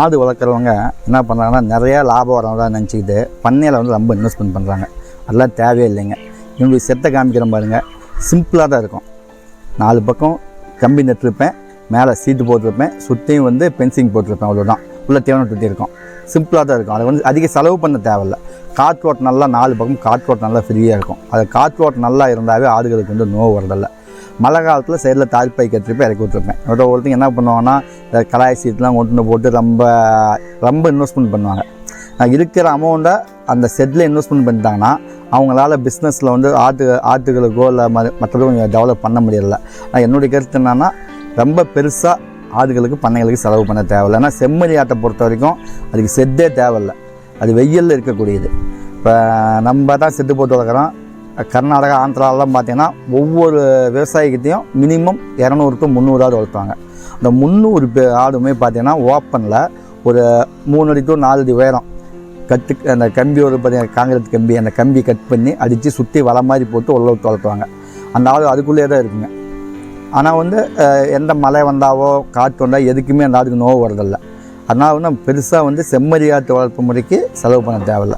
ஆடு வளர்க்குறவங்க என்ன பண்ணுறாங்கன்னா நிறையா லாபம் வரதான் நினச்சிக்கிட்டு பண்ணையில் வந்து ரொம்ப இன்வெஸ்ட்மெண்ட் பண்ணுறாங்க அதெல்லாம் தேவையே இல்லைங்க. இவங்களுக்கு செத்தை காமிக்கிற பாருங்கள் சிம்பிளாக தான் இருக்கும். நாலு பக்கம் கம்பி நட்டுருப்பேன் மேலே சீட்டு போட்டிருப்பேன் சுற்றியும் வந்து பென்சிங் போட்டிருப்பேன் அவ்வளோதான் உள்ள தேவனை சுற்றி இருக்கும். சிம்பிளாக தான் இருக்கும். அதை வந்து அதிக செலவு பண்ண தேவையில்ல. காற்றோட்டம் நல்லா நாலு பக்கம் காற்றோட்டம் நல்லா ஃப்ரீயாக இருக்கும். அது காற்றோட்டம் நல்லா இருந்தாவே ஆடுகளுக்கு வந்து நோவு வரதில்லை மழை காலத்தில் சைடில் தாழ்ப்பை கட்டிருப்பேன் இறக்கி விட்ருப்பேன் ஒரு ஒருத்தங்க என்ன பண்ணுவாங்கன்னா இந்த கலாய் சீட்லாம் கொண்டு வந்து போட்டு ரொம்ப ரொம்ப இன்வெஸ்ட்மெண்ட் பண்ணுவாங்க. நான் இருக்கிற அமௌண்ட்டை அந்த செட்டில் இன்வெஸ்ட்மெண்ட் பண்ணிட்டாங்கன்னா அவங்களால பிஸ்னஸில் வந்து ஆட்டு ஆட்டுகளுக்கோ இல்லை மற்றதும் டெவலப் பண்ண முடியல ஆனால் என்னுடைய கருத்து என்னன்னா ரொம்ப பெருசாக ஆடுகளுக்கு பண்ணைகளுக்கு செலவு பண்ண தேவையில்லை. ஏன்னா செம்மறி ஆட்டை பொறுத்த வரைக்கும் அதுக்கு செட்டே தேவையில்லை. அது வெயிலில் இருக்கக்கூடியது. இப்போ நம்ம தான் செட்டு போட்டு வளர்க்குறோம். கர்நாடகா ஆந்திராலாம் பார்த்தீங்கன்னா ஒவ்வொரு விவசாயிகிட்டையும் மினிமம் இரநூறு டு முந்நூறு ஆடு வளர்த்துவாங்க அந்த முந்நூறு பே ஆடுமே பார்த்தீங்கன்னா ஓப்பனில் ஒரு மூணு அடி டு நாலு அடி உயரம் கட்டு அந்த கம்பி ஒரு பார்த்தீங்கன்னா காங்கிரஸ் கம்பி அந்த கம்பி கட் பண்ணி அடித்து சுற்றி வலை மாதிரி போட்டு உள்ள விட்டு வளர்த்துவாங்க அந்த ஆடு அதுக்குள்ளேயே தான் இருக்குங்க. ஆனால் வந்து எந்த மழை வந்தாவோ காற்று வந்தால் எதுக்குமே அந்த ஆடுக்கு நோவு வரதில்லை அதனால் வந்து பெருசாக வந்து செம்மறி ஆட்டு வளர்ப்பு முறைக்கு செலவு பண்ண தேவையில்ல.